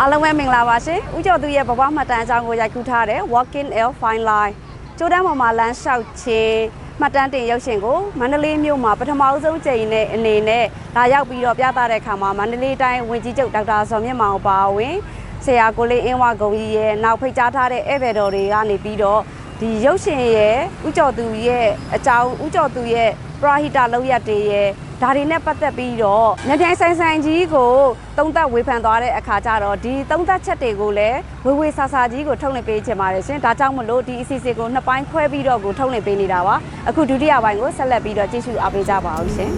အားလုံးပဲမင်္ဂလာပါရှင်ဦးကျော်သူရဲ့ဘဝမှတ်တမ်းအကြောင်းကိုရိုက်ကူးထားတဲ့ Walking L Fine Line ကျိုးတန်းပေါ်မှာလမ်းလျှောက်ခြင်းမှတ်တမ်းတင်ရုပ်ရှင်ကိုမန္တလေးမြို့မှာပထမအဆုံးကြိမ်နဲ့အနေနဲ့လာရောက်ပြီးတော့ပြသတဲ့အခါမှာမန္တလေးတိုင်းဝင်ကြီးချုပ်ဒေါက်တာဇော်မြင့်မောင်ပါဝင်ဆရာကိုလေးအင်းဝဂုံကြီးရဲ့နောက်ဖိတ်ကြားထားတဲ့ဧည့်သည်တော်တွေကနေပြီးတော့ဒီရုပ်ရှင်ရဲ့ဦးကျော်သူရဲ့အကြောင်းဦးကျော်သူရဲ့ပရာဟိတလောက်ရက်တွေရဲ့ ဒါတွေနဲ့ပတ်သက်ပြီးတော့ညပြိုင်ဆိုင်ဆိုင်ကြီးကိုသုံးသက်ဝေဖန်သွားတဲ့အခါကျတော့ဒီသုံးသက်ချက်တွေကိုလည်းဝေဝေဆာဆာကြီးကိုထုတ်လွှင့်ပေးချင်ပါတယ်ရှင်ဒါကြောင့်မလို့ဒီအစီအစဉ်ကိုနှစ်ပိုင်းခွဲပြီးတော့ကိုထုတ်လွှင့်ပေးနေတာပါအခုဒုတိယပိုင်းကိုဆက်လက်ပြီးတော့ကြည့်ရှုအားပေးကြပါအောင်ရှင်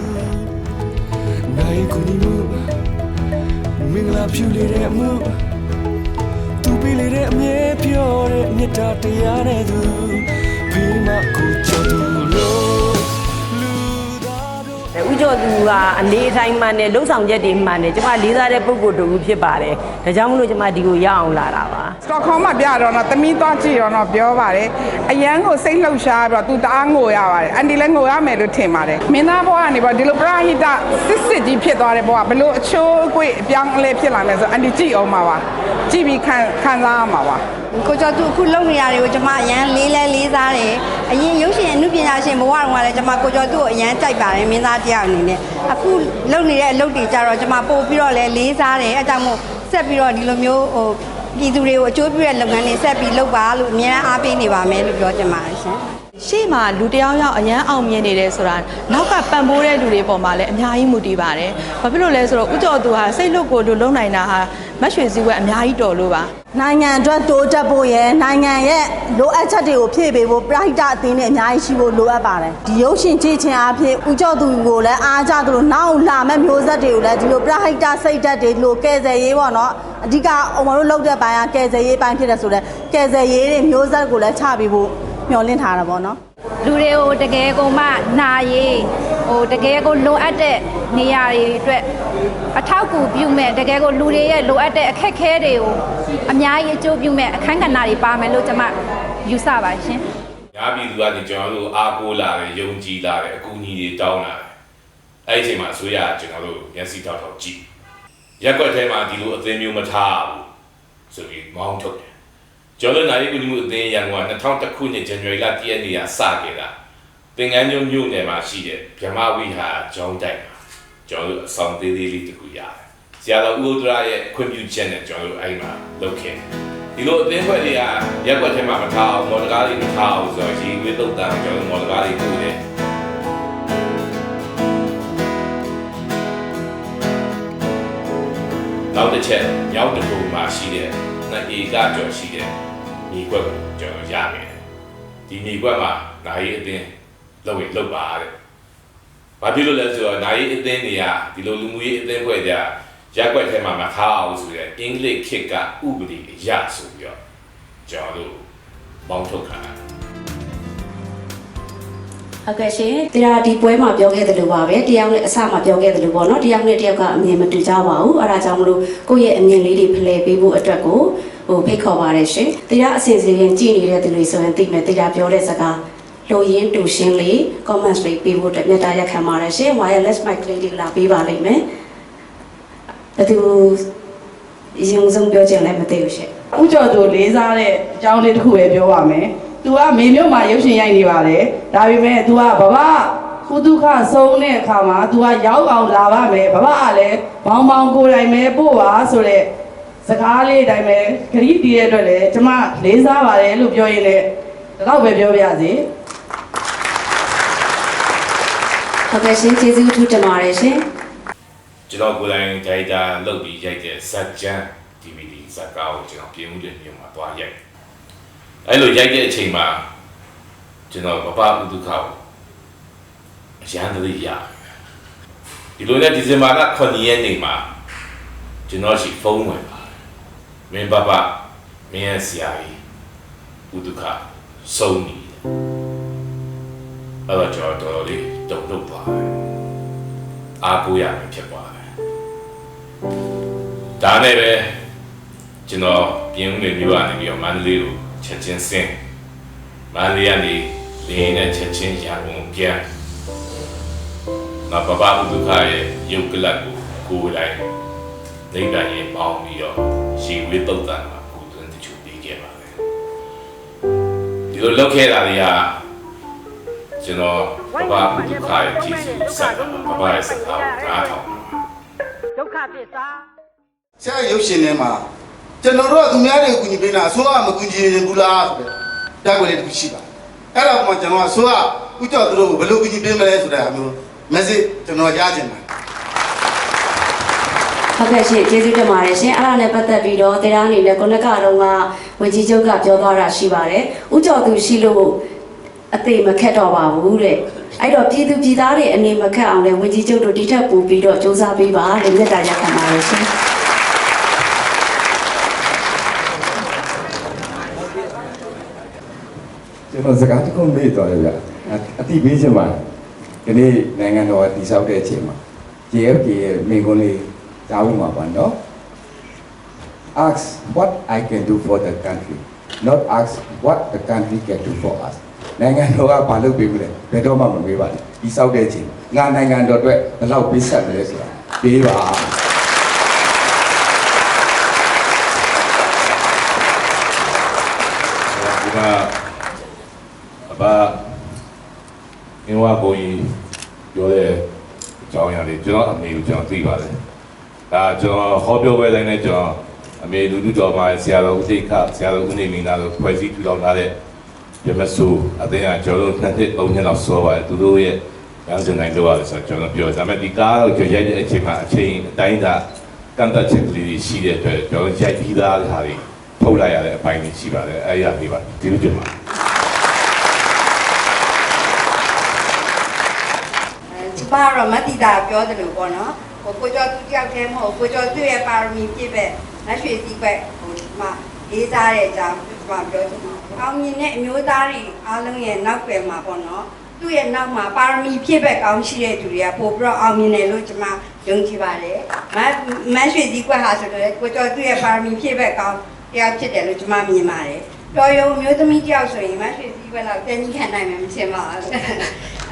နိုင်ကူနီမှုမင်္ဂလာပြုလေတဲ့အမှုသူပေးလေတဲ့အမြဲပြောတဲ့မေတ္တာတရားနဲ့သူဖေးမကိုချောသူလို့လူ သားတို့ဦးကျော်သူကအနေအထိုင်မှန်တယ်လှုပ်ဆောင်ချက်တွေမှန်တယ်ကျမလေးစားတဲ့ပုံကိုယ်တူဖြစ်ပါတယ်ဒါကြောင့်မလို့ကျမဒီကိုရအောင်လာတာပါစ တော့ခေါင်းမှာပြတော့တော့သမီးသွားကြည့်တော့တော့ပြောပါတယ်အရန်ကိုစိတ်လှုပ်ရှားပြီးတော့သူတအားငိုရပါတယ်အန်တီလည်းငိုရမယ်လို့ထင်ပါတယ်မင်းသားဘဝကနေပေါ့ဒီလိုပရာဟိတစစ်စစ်ကြီးဖြစ်သွားတဲ့ဘဝဘလို့အချိုးအကွေ့အပြောင်းအလဲဖြစ်လာလဲဆိုအန်တီကြည့်အောင်ပါပါကြည့်ပြီးခံခံစားရမှာပါကိုကျော်သူအခုလုပ်နေရတွေကိုကျွန်မအရန်လေးလဲလေးစားတယ်အရင်ရုပ်ရှင်အမှုပညာရှင်ဘဝတုန်းကလည်းကျွန်မကိုကျော်သူကိုအရန်ကြိုက်ပါတယ်မင်းသားတယောက်အနေနဲ့အခုလုပ်နေတဲ့အလုပ်တွေကြတော့ကျွန်မပို့ပြီးတော့လဲလေးစားတယ်အဲဒါကြောင့်မို့ဆက်ပြီးတော့ဒီလိုမျိုးဟို ပြည်သူတွေကိုအကျိုးပြုတဲ့လုပ်ငန်းတွေဆက်ပြီးလုပ်ပါလို့အများအားပေးနေပါမယ်လို့ပြောချင်ပါတယ်ရှင် ရှေ့မှာလူတစ်ယောက်ယောက်အရန်အောင်မြင်နေတယ်ဆိုတာနောက်ကပံ့ပိုးတဲ့လူတွေပေါ်မှာလည်းအများကြီးမူတည်ပါတယ်။ဘာဖြစ်လို့လဲဆိုတော့ဥကျော်သူဟာစိတ်လွတ်ကိုလူလုံနိုင်တာဟာမတ်ရွှေစည်းဝဲအများကြီးတော်လို့ပါနိုင်ငံအတွက်တိုးတက်ဖို့ရယ်နိုင်ငံရဲ့လိုအပ်ချက်တွေကိုဖြည့်ပေးဖို့ပရိဟိတအသင်းနဲ့အများကြီးရှိဖို့လိုအပ်ပါတယ်ဒီရုပ်ရှင်ကြည့်ခြင်းအဖြစ်ဥကြောသူကိုလည်းအားကြသလိုနောက်လာမဲ့မျိုးဆက်တွေကိုလည်းဒီလိုပရိဟိတစိတ်ဓာတ်တွေဒီလိုကယ်ဆယ်ရေးပေါ့နော်အဓိကအုံမတို့လောက်တဲ့ပိုင်းကကယ်ဆယ်ရေးပိုင်းဖြစ်တဲ့ဆိုတော့ကယ်ဆယ်ရေးတွေမျိုးဆက်ကိုလည်းချပေးဖို့ မျှော်လင့်ထားတာပေါ့နော်လူတွေကိုတကယ်ကိုမှနာရေးဟိုတကယ်ကိုလိုအပ်တဲ့နေရာတွေအတွက်အထောက်အကူပြုမဲ့တကယ်ကိုလူတွေရဲ့လိုအပ်တဲ့အခက်အခဲတွေကိုအများကြီးအကျိုးပြုမဲ့အခန်းကဏ္ဍတွေပါမယ်လို့ကျွန်မယူဆပါရှင်ညာပြည်သူကနေကျွန်တော်တို့အားကိုးလာတယ်ယုံကြည်လာတယ်အကူအညီတွေတောင်းလာတယ်အဲ့ဒီအချိန်မှာအစိုးရကကျွန်တော်တို့မျက်စိထောက်ထောက်ကြည့်ရက်ွက်ထဲမှာဒီလိုအသင်းမျိုးမထားဘူးဆိုပြီးမောင်းထုတ်တယ် ကျွန်တော်တို့နိုင်ကူညီမှုအသင်းရန်ကုန်က2000ခုနှစ်ဇန်နဝါရီလ1ရက်နေ့ကစခဲ့တာသင်္ကန်းညုံမြို့နယ်မှာရှိတဲ့ဗြဟ္မဝိဟာကျောင်းတိုက်မှာကျွန်တော်တို့အဆောင်သေးသေးလေးတစ်ခုရတယ်ဆရာတော်ဦးဥဒရာရဲ့ခွင့်ပြုချက်နဲ့ကျွန်တော်တို့အဲ့မှာလုပ်ခဲ့တယ်ဒီလိုအသင်းဖွဲ့တွေကရက်ွက်ထဲမှာမထားအောင်မော်ဒကားတွေမထားအောင်ဆိုတော့ရေဝေးတုတ်တန်ကျွန်တော်မော်ဒကားတွေပို့တယ်နောက်တစ်ချက်ရောက်တကူမှာရှိတဲ့နှစ်ဧကကျော်ရှိတဲ့ မြေကွက်ကိုကျွန်တော်ရမယ်ဒီမြေကွက်မှာနိုင်ရေးအသင်းလုပ်ရင်လုပ်ပါတဲ့ဘာဖြစ်လို့လဲဆိုတော့နိုင်ရေးအသင်းတွေကဒီလိုလူမှုရေးအသင်းဖွဲ့တွေကရက်ွက်ထဲမှာမထားအောင်ဆိုတဲ့အင်္ဂလိပ်ခေတ်ကဥပဒေအရဆိုပြီးတော့ကျွန်တော်တို့ပေါင်းထုတ်ခံတာဟုတ်ကဲ့ရှင်တရားဒီပွဲမှာပြောခဲ့တယ်လို့ပါပဲတယောက်နဲ့အစမှာပြောခဲ့တယ်လို့ပေါ့နော်တယောက်နဲ့တယောက်ကအမြင်မတူကြပါဘူးအဲဒါကြောင့်မလို့ကိုယ့်ရဲ့အမြင်လေးတွေဖလှယ်ပေးဖို့အတွက်ကို ဟိုဖိတ်ခေါ်ပါတယ်ရှင်တရားအစီအစဉ်ရင်ကြည်နေတဲ့သူတွေဆိုရင်သိမယ်တရားပြောတဲ့စကားလိုရင်းတူရှင်းလေး comments လေးပေးဖို့တမျှတာရက်ခံပါတယ်ရှင် wireless mic လေးတွေလာပေးပါလိမ့်မယ်ဘသူရင်ဆုံးပြောချင်လဲမသိဘူးရှင်ဥကျော်သူလေးစားတဲ့အကြောင်းလေးတစ်ခုပဲပြောပါမယ်သူကမေမြို့မှာရုပ်ရှင်ရိုက်နေပါတယ်ဒါပေမဲ့သူကဘဘကုဒုခဆုံးတဲ့အခါမှာ तू ကရောက်အောင်လာပါမယ်ဘဘကလည်းဘောင်းဘောင်းကိုယ်တိုင်ပဲပို့ပါဆိုတော့ စကားလေးအတိုင်းပဲဂရီးတီးတဲ့အတွက်လည်းကျမလေးစားပါတယ်လို့ပြောရင်လည်းဒီတော့ပဲပြောပြရစီဟုတ်ကဲ့ရှင်ကျေးဇူးအထူးတင်ပါတယ်ရှင်ကျွန်တော်ကိုယ်တိုင်ဒိုင်တာလုပ်ပြီးရိုက်တဲ့ဇက်ဂျန် DVD ဇက်ကားကိုကျွန်တော်ပြင်မှုတဲ့မြို့မှာသွားရိုက်အဲ့လိုရိုက်တဲ့အချိန်မှာကျွန်တော်ဘဘဥဒုက္ခကိုအရန်တည်းရဒီလိုနဲ့ဒီဇင်ဘာလ9ရက်နေ့မှာကျွန်တော်ရှိဖုန်းဝင်ပါတယ် မင်းဘဘမင်းရဲ့ဆရာကြီးဥဒုက္ခဆုံးနေတယ်အဲ့တော့ကျွန်တော်တော်တော်လေးတုန်လှုပ်သွားတယ်အားကိုးရမယ်ဖြစ်သွားတယ်။ဒါနဲ့ပဲကျွန်တော်ပြင်းဦးနေမျိုးကနေပြီးတော့မန္တလေးကိုချက်ချင်းဆင်းမန္တလေးကနေလေယာဉ်နဲ့ချက်ချင်းရန်ကုန်ပြန်။ငါပပဥဒုက္ခရဲ့ရုပ်ကလပ်ကိုကိုယ်တိုင် နိဗ္ဗာန်ရင်ပေါင်းပြီးတော့ရရှည်ဝေးတုတ်တန်မှာကိုသွင်းတချို့ပြီးခဲ့ပါတယ်ဒီလိုလောက်ခဲ့တာတွေကကျွန်တော်ဘဘကုသခါရဲ့ကြီးစုဆက်တာဘဘရဲ့စကားကိုနားထောင်ဆရာရုပ်ရှင်ထဲမှာကျွန်တော်တို့ကသူများတွေကိုကူညီပေးတာအစိုးရကမကူညီရင်ဘူးလားဆိုတဲ့တက်ွက်လေးတစ်ခုရှိပါတယ်အဲ့ဒါကမှကျွန်တော်ကအစိုးရဥကြောသူတို့ကိုဘယ်လိုကူညီပေးမလဲဆိုတဲ့အမျိုး message ကျွန်တော်ကြားချင်တယ် ဟုတ်ကဲ့ရှင်ကျေးဇူးတင်ပါတယ်ရှင်အဲ့ဒါနဲ့ပတ်သက်ပြီးတော့တရားအနေနဲ့ခုနကတော့ကဝန်ကြီးချုပ်ကပြောသွားတာရှိပါတယ်ဥကြော်သူရှိလို့အသေးမခက်တော့ပါဘူးတဲ့အဲ့တော့ပြည်သူပြည်သားတွေအနေမခက်အောင်လဲဝန်ကြီးချုပ်တို့တိထက်ပို့ပြီးတော့စ조사ပေးပါလို့မြတ်တာရက်ခံပါတယ်ရှင်ကျွန်တော်စကားတစ်ခုမေ့သွားတယ်ဗျအတိပေးချင်ပါတယ်ဒီနေ့နိုင်ငံတော်တည်ဆောက်တဲ့အချိန်မှာ JFK ရဲ့မိန့်ခွန်းလေး ကြားဖို့မှာပါနော် ask what I can do for the country not ask what the country can do for us နိုင်ငံတော်ကဘာလုပ်ပေးမလဲဘယ်တော့မှမပေးပါနဲ့ဒီဆောက်တဲ့အချိန်ငါနိုင်ငံတော်အတွက်ဘယ်လောက်ပေးဆက်မလဲဆိုတာပေးပါဒီမှာအဘအင်းဝဘုံကြီးပြောတဲ့အကြောင်းအရာလေးကျွန်တော်အမေကိုကျွန်တော်သိပါတယ် ဒါကျွန်တော်ဟောပြောပွဲတိုင်းနဲ့ကျွန်တော်အမေလူလူတော်မှာဆရာတော်ဦးသိခဆရာတော်ဦးနေမင်းသားတို့ဖွဲ့စည်းထူထောင်ထားတဲ့ပြမဆူအသိအကျွန်တော်တို့နှစ်နှစ်သုံးနှစ်လောက်စောပါတယ်သူတို့ရဲ့ရန်စင်တိုင်းတော့ရတယ်ဆိုတော့ကျွန်တော်ပြောဒါပေမဲ့ဒီကားကိုကျွန်တော်ရိုက်တဲ့အချိန်မှာအချိန်အတိုင်းသာကန့်သက်ချက်ကလေးတွေရှိတဲ့အတွက်ကျွန်တော်ရိုက်ပြီးသားဟာတွေထုတ်လိုက်ရတဲ့အပိုင်းတွေရှိပါတယ်အဲ့ရလေးပါဒီလိုကြမှာကျမကတော့မတ္တိတာပြောသလိုပေါ့နော်ဟို ကိုကျော်သူတယောက်တည်းမဟုတ်ကိုကျော်သူရဲ့ပါရမီပြည့်ပဲလက်ရွှေစည်းပဲဟိုဒီမှာလေးစားတဲ့အကြောင်းကျမပြောချင်တယ်အောင်မြင်တဲ့အမျိုးသားတွေအားလုံးရဲ့နောက်ွယ်မှာပေါ့နော်သူ့ရဲ့နောက်မှာပါရမီပြည့်ပဲကောင်းရှိတဲ့သူတွေကပို့ပြီးတော့အောင်မြင်တယ်လို့ကျမယုံကြည်ပါတယ်မမရွှေစည်းကွက်ဟာဆိုတော့ကိုကျော်သူရဲ့ပါရမီပြည့်ပဲကောင်းတရားဖြစ်တယ်လို့ကျမမြင်ပါတယ်တော်ရုံမျိုးသမီးတယောက်ဆိုရင်မရွှေစည်းကွက်တော့တင်းကြီးခံနိုင်မယ်မထင်ပါဘူး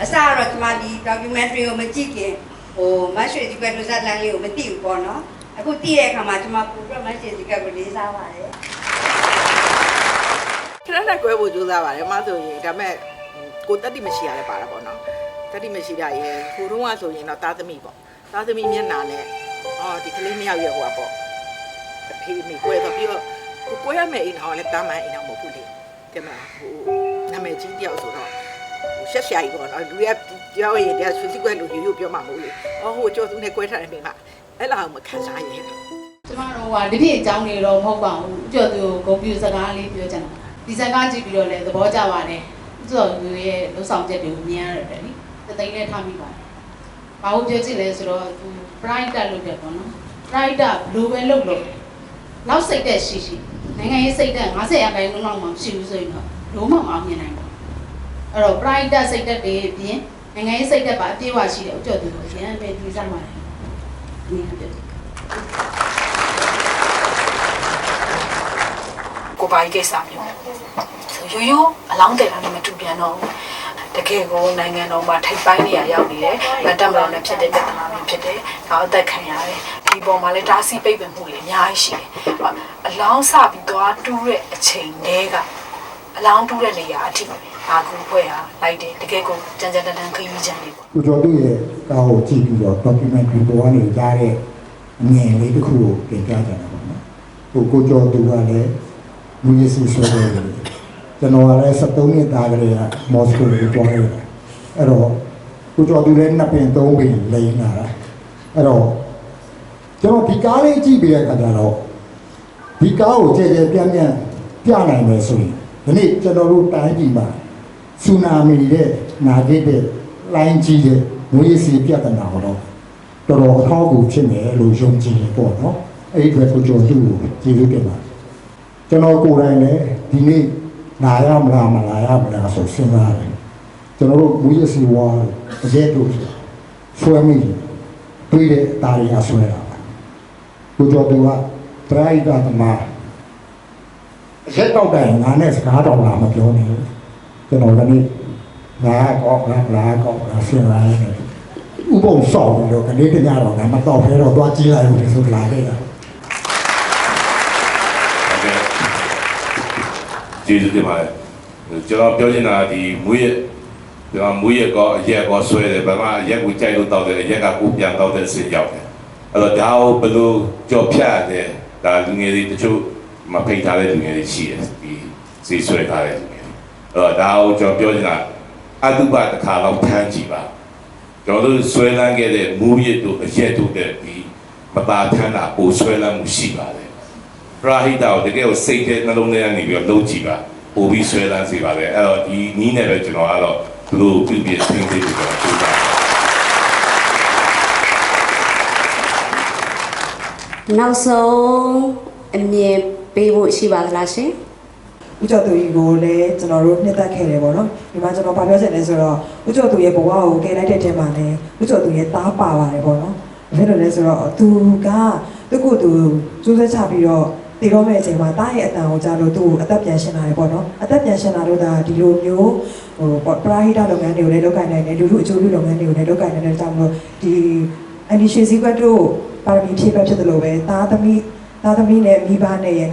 အစကတော့ကျွန်မဒီ documentary ကိုမကြည့်ခင် ဟိုမတ်ရွှေဒီကတ်ဒုဇတ်လန်လေးကိုမသိဘူးပေါ့နော်အခုသိတဲ့အခါမှာကျွန်မပို့ပြီးမတ်ရွှေဒီကတ်ကိုလေးစားပါတယ်ခဏနဲ့ကွဲဖို့ကြိုးစားပါတယ်အမဆိုရင်ဒါပေမဲ့ကိုတက်တိမရှိရလဲပါတာပေါ့နော်တက်တိမရှိတာရေဟိုတုန်းကဆိုရင်တော့သားသမီးပေါ့သားသမီးမျက်နှာနဲ့အော်ဒီကလေးနှစ်ယောက်ရဲ့ဟိုကပေါ့အဖေမိကွဲတော့ပြီးတော့ကိုကွဲရမယ့်အိမ်အောင်လဲတာမန်အိမ်အောင်မဟုတ်ဘူးလေကဲမဟိုနာမည်ကြီးတယောက်ဆိုတော့ရှက်ရှာကြီးပေါ့နော်လူရ ပြောရင်တရားဆွေးစီကွဲလူရိုးရိုးပြောမှာမဟုတ်လေအော်ဟိုကြောသူနဲ့ကွဲထားတဲ့မိမအဲ့လောက်မခံစားရင်ကျမတို့ကဒီပြည့်အကြောင်းတွေတော့မဟုတ်ပါဘူးဥကျော်သူကိုဂုဏ်ပြုစကားလေးပြောချင်တာဒီစကားကြည့်ပြီးတော့လည်းသဘောကျပါတယ်ဥကျော်သူရဲ့လှုပ်ဆောင်ချက်တွေကိုမြင်ရတယ်လေတသိန်းနဲ့ထားမိပါတယ်ဘာလို့ပြောချင်လဲဆိုတော့သူ pride တက်လုပ်တယ်ပေါ့နော် pride ကဘလိုပဲလုပ်လို့နောက်စိတ်သက်ရှိရှိနိုင်ငံရေးစိတ်သက်50ရာခိုင်နှုန်းလောက်မှရှိဘူးဆိုရင်တော့လုံးဝမအောင်မြင်နိုင်ဘူးအဲ့တော့ pride တက်စိတ်သက်တွေအပြင် နိုင်ငံရေးစိတ်သက်ပါအပြည့်အဝရှိတယ်ဥကျော်သူကိုအရင်ပဲဒီစားပါတယ်အမြင်ပြတယ်ကိုပါကြီးကိစ္စမျိုးဆိုရိုးရိုးအလောင်းတယ်တာနဲ့မတူပြန်တော့ဘူးတကယ်ကိုနိုင်ငံတော်မှာထိပ်ပိုင်းနေရရောက်နေတယ်ဗတ်တက်မတော်နဲ့ဖြစ်တဲ့ပြဿနာမျိုးဖြစ်တယ်ဒါအသက်ခံရတယ်ဒီပေါ်မှာလည်းတားဆီးပိတ်ပင်မှုတွေအများကြီးရှိတယ်အလောင်းစပြီးသွားတူးတဲ့အချိန်တည်းက အလောင်းတူးတဲ့နေရာအထိအာကူဖွဲ့ဟာလိုက်တယ်တကယ်ကိုကြမ်းကြမ်းတမ်းတမ်းခရီးချမ်းနေပေါ့ကိုကျော်သူရဲ့ကားကိုကြည့်ပြီးတော့ documentary ပေါ်ကနေရတဲ့အမြင်လေးတစ်ခုကိုပြင်ပြကြတာပေါ့နော်။ဟိုကိုကျော်သူကလည်းလူရည်စီဆိုတယ်ကျွန်တော်ကလည်း73နှစ်သားကလေးကမော်စကိုကိုတွားရတယ်။အဲ့တော့ကိုကျော်သူလည်းနှစ်ပင်သုံးပင်လိမ့်လာတာ။အဲ့တော့ကျွန်တော်ဒီကားလေးကြည့်ပြီးတဲ့အခါကျတော့ဒီကားကိုကြဲကြဲပြန့်ပြန့်ပြနိုင်မယ်ဆိုရင် ဒီနေ့ကျွန်တော်တို့တိုင်းပြည်မှာဆူနာမီတဲ့နာဂစ်တဲ့လိုင်းကြီးတဲ့ငွေစီပြဿနာတော့တော်တော်အထောက်အကူဖြစ်မယ်လို့ယုံကြည်နေပေါ့နော်အဲ့ဒီအတွက်ကိုကျော်သူ့ကိုကျေးဇူးတင်ပါတယ်ကျွန်တော်ကိုယ်တိုင်လည်းဒီနေ့နာရမလားမလာရမလားဆိုစဉ်းစားတယ်ကျွန်တော်တို့ငွေစီဝါအရက်တို့ဆွဲမိတွေးတဲ့တာရီအဆွဲတာကိုကျော်သူကပရိုက်တာသမားအ ရက်တော့တိုင်ငါနဲ့စကားတော့လာမပြောနဲ့ကျွန်တော်လည်းငါကောက်ငါလာကောက်ငါဆင်လာတယ်ဥပုံဆောက်ပြီးတော့ခလေးတညတော့ငါမတော့ဖဲတော့သွားကြည့်လိုက်လို့ဆိုလာခဲ့တာကျေးဇူးတင်ပါတယ်ကျွန်တော်ပြောချင်တာဒီမွေးရကျွန်တော်မွေးရကောအရက်ကောဆွဲတယ်ဗမာအရက်ကိုကြိုက်လို့တောက်တယ်အရက်ကကိုပြန်တောက်တဲ့အစဉ်ရောက်တယ်အဲ့တော့ဒါကိုဘယ်လိုကြော်ဖြတ်တယ်ဒါလူငယ်တွေတချို့ မဖိတ်ထားတဲ့လူငယ်တွေရှိတယ်ဒီစီဆွဲထားတဲ့လူငယ်တွေအဲ့တော့ဒါကိုကျွန်တော်ပြောချင်တာအတုပတစ်ခါတော့ထမ်းကြည့်ပါကျွန်တော်တို့ဆွဲလန်းခဲ့တဲ့မူရစ်တို့အရက်တို့တဲ့ဒီမသာထမ်းတာပိုဆွဲလန်းမှုရှိပါတယ်ပရာဟိတကိုတကယ်ကိုစိတ်ထဲနှလုံးထဲကနေပြီးတော့လှုပ်ကြည့်ပါပို့ပြီးဆွဲလန်းစေပါလေအဲ့တော့ဒီနီးနဲ့ပဲကျွန်တော်ကတော့ဘလို့ပြုပြသင်ပေးပြီးတော့ပြောတာနောက်ဆုံးအမြင် ပေးဖို့ရှိပါသလားရှင်ဦးကျော်သူကြီးကိုလည်းကျွန်တော်တို့နှစ်သက်ခဲ့တယ်ပေါ့နော်ဒီမှာကျွန်တော်ဗာပြောချင်တယ်ဆိုတော့ဦးကျော်သူရဲ့ဘဝကိုကယ်လိုက်တဲ့တဲမှာလည်းဦးကျော်သူရဲ့သားပါပါတယ်ပေါ့နော်ဘာဖြစ်လို့လဲဆိုတော့သူကသူ့ကိုယ်သူစူးစမ်းချပြီးတော့တည်တော့မဲ့အချိန်မှာတားရဲ့အတန်ကိုကြားလို့သူ့ကိုအသက်ပြန်ရှင်လာတယ်ပေါ့နော်အသက်ပြန်ရှင်လာလို့ဒါဒီလိုမျိုးဟိုပေါ့ပရာဟိတလုပ်ငန်းတွေကိုလည်းလုပ်ကိုင်နိုင်တယ်လူလူအကျိုးပြုလုပ်ငန်းတွေကိုလည်းလုပ်ကိုင်နိုင်တဲ့ကြောင့်မလို့ဒီအန်ဒီရှေစီကွတ်တို့ပါရမီဖြည့်ပဲဖြစ်တယ်လို့ပဲသားသမီး သားသမီးနဲ့မိဘနဲ့ရဲ့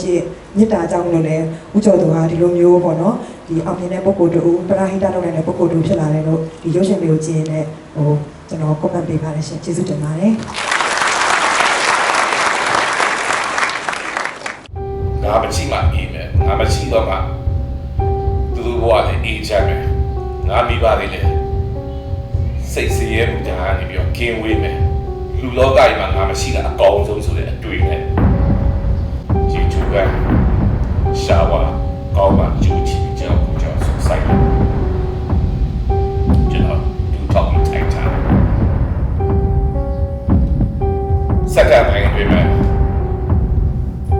928မြစ်တာကြောင့်လို့လည်းဦးကျော်သူဟာဒီလိုမျိုးပေါ့နော်ဒီအောင်မြင်တဲ့ပုံကိုယ်တူပရာဟိတလုပ်နိုင်တဲ့ပုံကိုယ်တူဖြစ်လာတယ်လို့ဒီရုပ်ရှင်လေးကိုကြည့်ရင်လည်းဟိုကျွန်တော် comment ပေးပါတယ်ရှင်ကျေးဇူးတင်ပါတယ်ငါမချိမှအေးမယ်ငါမချိတော့မှသူတို့ဘဝလည်းအေးချမ်းမယ်ငါမိပါတယ်လေစိတ်စရဲမှုတရားနေပြီးတော့ကင်းဝေးမယ် လူလောကကြီးမှာငါမရှိတာအကောင်းဆုံးဆိုတဲ့အတွေ့နဲ့ဂျီချူကရှာဝါကောင်းမှဂျူချီကြောက်ကိုကြောက်ဆိုဆိုင်ကျွန်တော်ဒူထောက်ပြီးထိုင်ထားတယ်စက္ကန့်ပိုင်းအတွင်းမှာ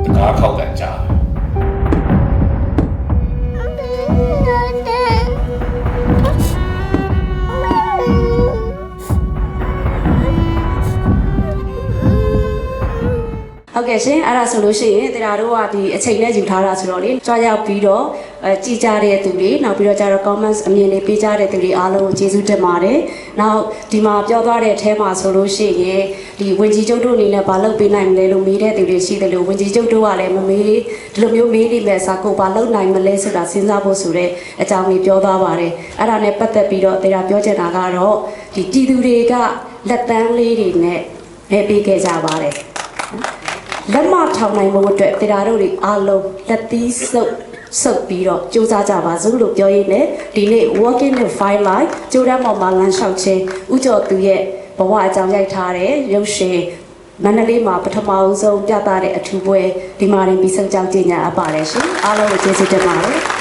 တကားခောက်ကန်ကြ ဟုတ်ကဲ့ရှင်အဲ့ဒါဆိုလို့ရှိရင်တရားတို့ကဒီအချိန်နဲ့ယူထားတာဆိုတော့လေကြွားရောက်ပြီးတော့အဲကြည်ကြတဲ့သူတွေနောက်ပြီးတော့ကျတော့ comments အမြင်တွေပေးကြတဲ့သူတွေအားလုံးကိုကျေးဇူးတင်ပါတယ်နောက်ဒီမှာပြောသွားတဲ့အထဲမှာဆိုလို့ရှိရင်ဒီဝင်ကြီးကျုပ်တို့အနေနဲ့ဘာလုပ်ပေးနိုင်မလဲလို့မေးတဲ့သူတွေရှိတယ်လို့ဝင်ကြီးကျုပ်တို့ကလည်းမမေးဒီလိုမျိုးမေးနေမဲ့စာကိုဘာလုပ်နိုင်မလဲဆိုတာစဉ်းစားဖို့ဆိုတဲ့အကြောင်းလေးပြောသွားပါတယ်အဲ့ဒါနဲ့ပတ်သက်ပြီးတော့တရားပြောချင်တာကတော့ဒီပြည်သူတွေကလက်တန်းလေးတွေနဲ့ပဲပေးခဲ့ကြပါတယ် လက်မထောင်နိုင်မှုအတွက်တရားတို့တွေအားလုံးလက်သီးစုပ်စုပ်ပြီးတော့စူးစမ်းကြပါစို့လို့ပြောရင်းနဲ့ဒီနေ့ working in file line ကြိုးတန်းပေါ်မှာလမ်းလျှောက်ခြင်းဥကျော်သူရဲ့ဘဝအကြောင်းရိုက်ထားတဲ့ရုပ်ရှင်မန္တလေးမှာပထမအဦးဆုံးပြသတဲ့အထူးပွဲဒီမှာရင်ပြီးဆုံးကြောင်းကြီးညာအပ်ပါတယ်ရှင်အားလုံးကိုကျေးဇူးတင်ပါတယ်